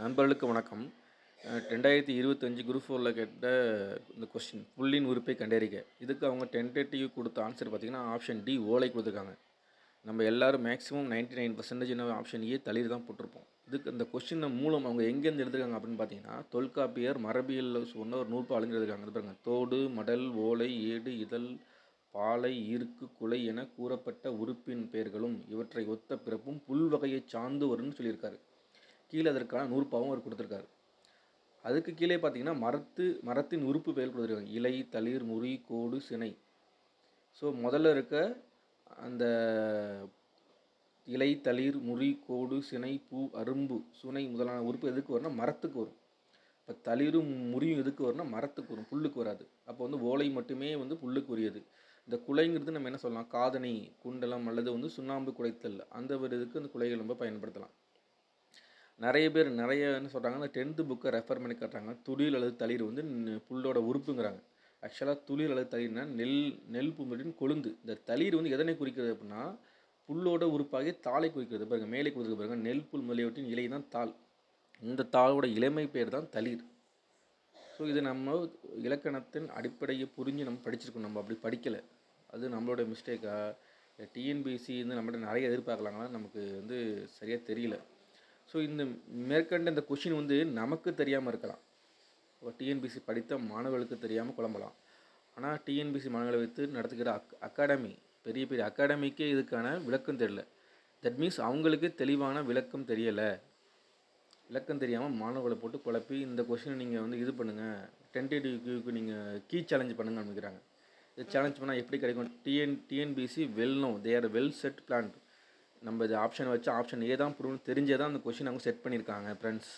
நண்பர்களுக்கு வணக்கம். ரெண்டாயிரத்தி இருபத்தஞ்சு குரூப் ஃபோரில் கேட்ட இந்த கொஸ்டின் புள்ளின் உறுப்பை கண்டறிக. இதுக்கு அவங்க டென்டேட்டிவ் கொடுத்த ஆன்சர் பார்த்திங்கன்னா ஆப்ஷன் டி ஓலை கொடுத்துருக்காங்க. நம்ம எல்லாரும் மேக்ஸிமம் நைன்டி நைன் பர்சன்டேஜ் என்ன ஆப்ஷன் ஏ தளிர் தான் போட்டிருப்போம். இதுக்கு இந்த கொஸ்டினை மூலம் அவங்க எங்கேருந்து எழுதுருக்காங்க அப்படின்னு பார்த்தீங்கன்னா தொல்காப்பியர் மரபியல் சொன்ன ஒரு நூற்பா அழிஞ்சிருக்காங்க இது தோடு மடல் ஓலை ஏடு இதழ் பாலை ஈர்க்கு குலை என கூறப்பட்ட உறுப்பின் பெயர்களும் இவற்றை ஒத்த பிறப்பும் புல் வகையை சார்ந்து வரும்னு சொல்லியிருக்காரு. கீழே அதற்கான நூறுப்பாவும் அவர் கொடுத்துருக்காரு. அதுக்கு கீழே பார்த்தீங்கன்னா மரத்து மரத்தின் உறுப்பு பெயர் கொடுத்துருக்காங்க. இலை தளிர் முறி கோடு சினை. ஸோ முதல்ல இருக்க அந்த இலை தளிர் முறி கோடு சினை பூ அரும்பு சுனை முதலான உறுப்பு எதுக்கு வரும்னா மரத்துக்கு வரும். இப்போ தளிரும் முறியும் எதுக்கு வரும்னா மரத்துக்கு வரும் புல்லுக்கு வராது. அப்போ வந்து ஓலை மட்டுமே வந்து புல்லுக்கு உரியது. இந்த குலைங்கிறது நம்ம என்ன சொல்லலாம்? காதணி குண்டலம் அல்லது வந்து சுண்ணாம்பு குடைத்தல் அந்த ஒரு இதுக்கு அந்த குலைகள் நம்ம பயன்படுத்தலாம். நிறைய பேர் நிறைய என்ன சொல்கிறாங்க அந்த டென்த்து புக்கை ரெஃபர் பண்ணி காட்டுறாங்க. துளியில் அல்லது தளிர் வந்து புல்லோட உறுப்புங்கிறாங்க. ஆக்சுவலாக துளிர் அல்லது தளிர்னா நெல் நெல் பூமியின் கொழுந்து. இந்த தளிர் வந்து எதனை குறிக்கிறது அப்படின்னா புல்லோட உறுப்பாகி தாளை குறிக்கிறது. பாருங்க மேலே கொடுத்துருக்கு பாருங்க நெல் புல் முதலியவற்றின் இலை தான் தாள். இந்த தாளோட இளமை பேர் தான் தளிர். ஸோ இது நம்ம இலக்கணத்தின் அடிப்படையை புரிஞ்சு நம்ம படிச்சிருக்கோம். நம்ம அப்படி படிக்கலை. அது நம்மளோட மிஸ்டேக்காக டிஎன்பிசி வந்து நம்மகிட்ட நிறைய எதிர்பார்க்கலாங்களா? நமக்கு வந்து சரியாக தெரியல. ஸோ இந்த மேற்கண்ட இந்த கொஷின் வந்து நமக்கு தெரியாமல் இருக்கலாம். டிஎன்பிசி படித்த மாணவர்களுக்கு தெரியாமல் குழம்பலாம். ஆனால் டிஎன்பிசி மாணவர்களை வைத்து நடத்துகிற அக் அகாடமி பெரிய பெரிய அகாடமிக்கே இதுக்கான விளக்கம் தெரியல. தட் மீன்ஸ் அவங்களுக்கு தெளிவான விளக்கம் தெரியலை. விளக்கம் தெரியாமல் மாணவர்களை போட்டு குழப்பி இந்த கொஷினை நீங்கள் வந்து இது பண்ணுங்கள் டென்டேட்டிவ்க்கு நீங்கள் கீ சேலஞ்ச் பண்ணுங்க அனுப்பிக்கிறாங்க இது சேலஞ்ச் பண்ணால் எப்படி கிடைக்கும்? TN TNPSC well know they are well set planned நம்ம இது ஆப்ஷன் வச்சு ஆப்ஷன் ஏ தான் ப்ரூவ்னு தெரிஞ்சே தான் அந்த கொஷின் அவங்க செட் பண்ணியிருக்காங்க ஃப்ரெண்ட்ஸ்